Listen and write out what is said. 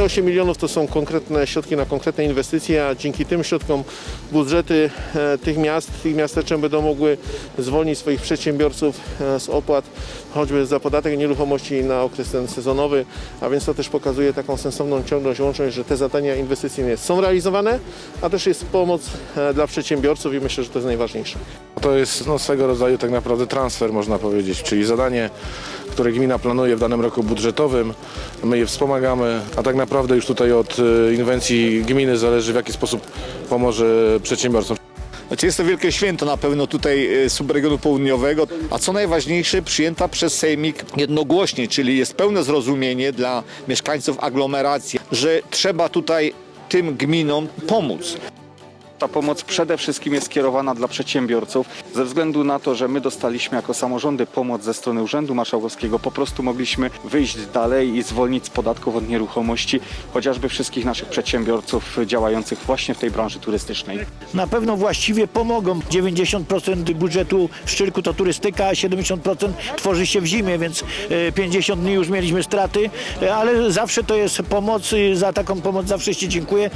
te 8 milionów to są konkretne środki na konkretne inwestycje, a dzięki tym środkom budżety e, tych miast, tych miasteczek będą mogły zwolnić swoich przedsiębiorców e, z opłat, choćby za podatek nieruchomości na okres ten sezonowy, a więc to też pokazuje taką sensowną ciągłość, łączność, że te zadania inwestycyjne są realizowane, a też jest pomoc e, dla przedsiębiorców i myślę, że to jest najważniejsze. To jest no, swego rodzaju tak naprawdę transfer, można powiedzieć, czyli zadanie, które gmina planuje w danym roku budżetowym. My je wspomagamy, a tak naprawdę już tutaj od y, inwencji gminy zależy w jaki sposób pomoże przedsiębiorcom. Znaczy jest to wielkie święto na pewno tutaj e, subregionu południowego, a co najważniejsze przyjęta przez Sejmik jednogłośnie, czyli jest pełne zrozumienie dla mieszkańców aglomeracji, że trzeba tutaj tym gminom pomóc. Ta pomoc przede wszystkim jest skierowana dla przedsiębiorców. Ze względu na to, że my dostaliśmy jako samorządy pomoc ze strony Urzędu Marszałkowskiego, po prostu mogliśmy wyjść dalej i zwolnić z podatków od nieruchomości chociażby wszystkich naszych przedsiębiorców działających właśnie w tej branży turystycznej. na pewno właściwie pomogą. 90% budżetu Szczyrku to turystyka, a 70% tworzy się w zimie, więc e, 50 dni już mieliśmy straty, e, ale zawsze to jest pomoc za taką pomoc zawsze się dziękuję.